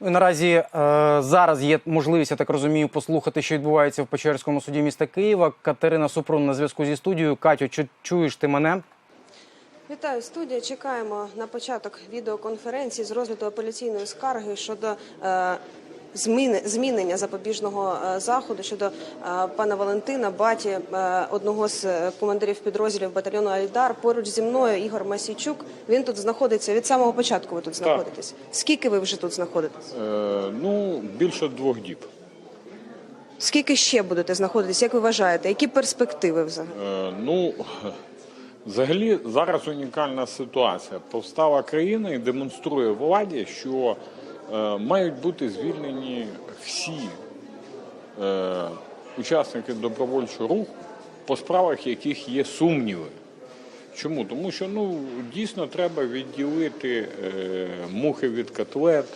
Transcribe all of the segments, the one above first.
Ну, Наразі е, зараз є можливість, я так розумію, послухати, що відбувається в Печерському суді міста Києва. Катерина Супрун на зв'язку зі студією. Катю, чи чуєш ти мене? Вітаю студія. Чекаємо на початок відеоконференції з розгляду апеляційної скарги щодо е, зміни змінення запобіжного е, заходу щодо е, пана Валентина Баті, е, одного з командирів підрозділів батальйону Альдар. Поруч зі мною Ігор Масійчук. Він тут знаходиться від самого початку. Ви тут знаходитесь. Скільки ви вже тут знаходитесь? Е, ну, більше двох діб. Скільки ще будете знаходитись? Як ви вважаєте? Які перспективи взагалі? Е, ну, взагалі зараз унікальна ситуація. Повстала країна і демонструє владі, що мають бути звільнені всі е, учасники добровольчого руху, по справах яких є сумніви. Чому? Тому що ну дійсно треба відділити е, мухи від котлет,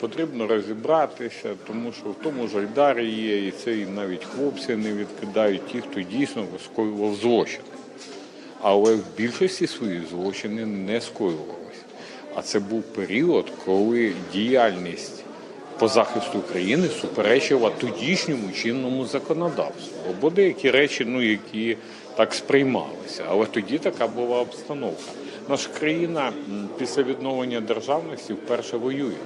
потрібно розібратися, тому що в тому ж Альдарі є, і це і навіть хлопці не відкидають ті, хто дійсно скоював злочин. Але в більшості своїх злочини не скоювалися. А це був період, коли діяльність по захисту країни суперечила тодішньому чинному законодавству. Або деякі речі, ну які так сприймалися. Але тоді така була обстановка. Наша країна після відновлення державності вперше воює.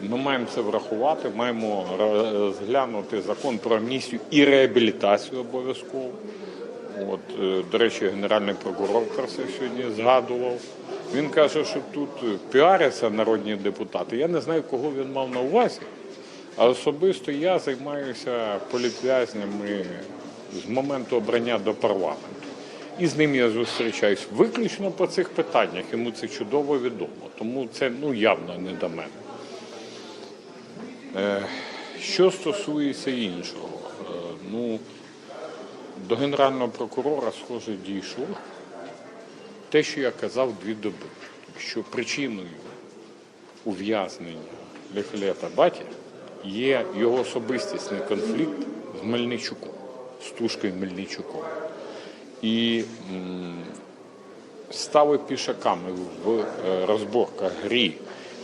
Ми маємо це врахувати, маємо розглянути закон про амністію і реабілітацію обов'язково. От, е, до речі, генеральний прокурор про це сьогодні згадував. Він каже, що тут піаряться народні депутати. Я не знаю, кого він мав на увазі, а особисто я займаюся політв'язнями з моменту обрання до парламенту. І з ним я зустрічаюсь виключно по цих питаннях. Йому це чудово відомо. Тому це ну явно не до мене. Е, Що стосується іншого, е, ну до генерального прокурора, схоже, дійшло те, що я казав дві доби, що причиною ув'язнення Лехлета Баті є його особистісний конфлікт з Мельничуком, з Тушкою Мельничуком. І стали пішаками в е, розборках грі,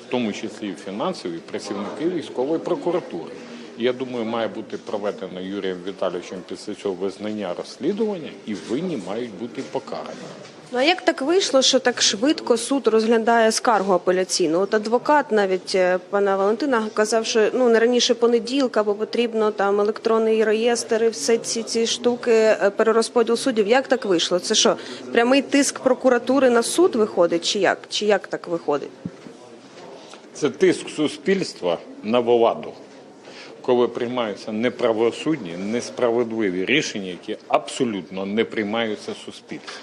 в тому числі і фінансові, працівники військової прокуратури. Я думаю, має бути проведено Юрієм Віталійовичем після цього визнання розслідування, і винні мають бути покарані. Ну а як так вийшло, що так швидко суд розглядає скаргу апеляційну? От адвокат навіть е, пана Валентина казав, що ну не раніше понеділка, бо потрібно там електронний реєстр, і все ці ці штуки, е, перерозподіл суддів. Як так вийшло? Це що, прямий тиск прокуратури на суд виходить, чи як? Чи як так виходить? Це тиск суспільства на владу, коли приймаються неправосудні, несправедливі рішення, які абсолютно не приймаються суспільством.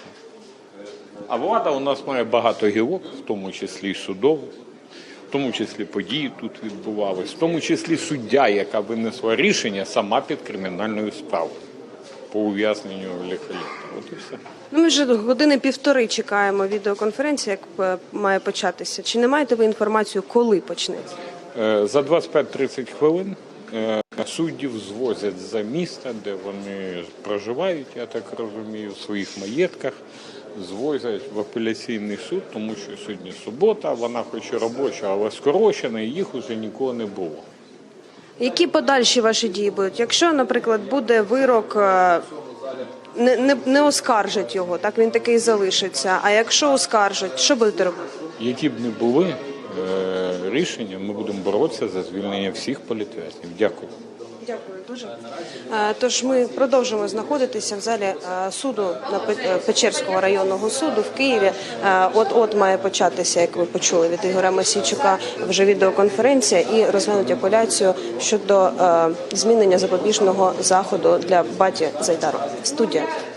А влада у нас має багато гілок, в тому числі й судових, в тому числі події тут відбувались, в тому числі суддя, яка винесла рішення сама під кримінальною справою по ув'язненню Лехаліта. От і все. Ну, ми вже години півтори чекаємо відеоконференції, як має початися. Чи не маєте ви інформацію, коли почнеться? Е, За 25-30 хвилин суддів звозять за міста, де вони проживають, я так розумію, в своїх маєтках, звозять в апеляційний суд, тому що сьогодні субота, вона хоч і робоча, але скорочена, і їх уже нікого не було. Які подальші ваші дії будуть? Якщо, наприклад, буде вирок, е, не, не, не оскаржать його, так він такий залишиться. А якщо оскаржать, що будете робити? Які б не були е, рішення, ми будемо боротися за звільнення всіх політв'язнів. Дякую. Дякую дуже. Е, Тож ми продовжуємо знаходитися в залі е, суду на Пе- Печерського районного суду в Києві. От от має початися, як ви почули від Ігоря Масійчука, вже відеоконференція і розглянуть апеляцію щодо змінення запобіжного заходу для баті Зайдару. Студія.